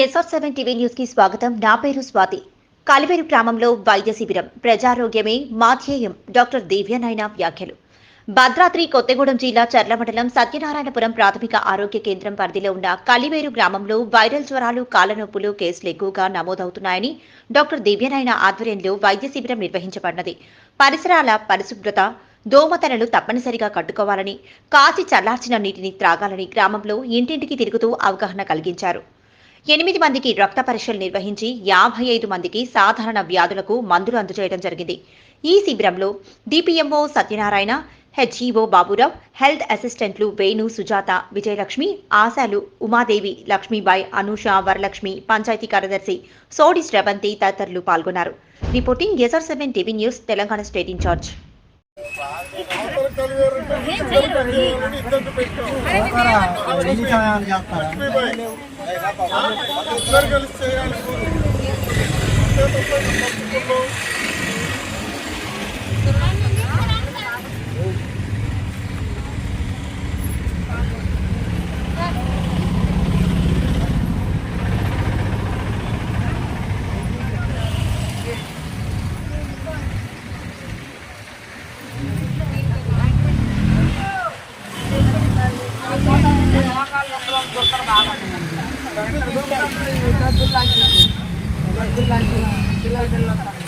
SR seven TV న్యూస్కి స్వాగతం. నా పేరు స్వాతి. కలివేరు గ్రామంలో వైద్య శిబిరం ప్రజారోగ్యమే మాధ్యేయం. డాక్టర్ దివ్యనాయన వ్యాఖ్యలు. భద్రాద్రి కొత్తగూడెం జిల్లా చర్ల మండలం సత్యనారాయణపురం ప్రాథమిక ఆరోగ్య కేంద్రం పరిధిలో ఉన్న కలివేరు గ్రామంలో వైరల్ జ్వరాలు కాళ్ళనొప్పులు కేసులు ఎక్కువగా నమోదవుతున్నాయని డాక్టర్ దివ్యనాయన ఆధ్వర్యంలో వైద్య శిబిరం నిర్వహించబడినది. పరిసరాల పరిశుభ్రత దోమతెరలు తప్పనిసరిగా కట్టుకోవాలని కాచి చల్లార్చిన నీటిని త్రాగాలని గ్రామంలో ఇంటింటికి తిరుగుతూ అవగాహన కలిగించారు. ఎనిమిది మందికి రక్త పరీక్షలు నిర్వహించి యాభై ఐదు మందికి సాధారణ వ్యాధులకు మందులు అందజేయడం జరిగింది. ఈ శిబిరంలో DPMO Satyanarayana HEO Baburao health అసిస్టెంట్లు వేణు సుజాత విజయలక్ష్మి ఆశాలు ఉమాదేవి లక్ష్మీబాయి అనూష వరలక్ష్మి పంచాయతీ కార్యదర్శి సోడి శ్రవంతి తదితరులు పాల్గొన్నారు. Reporting SR seven TV news Telangana state incharge Kaliveru కలిసి చేయాలి పిల్లలు పిల్లలు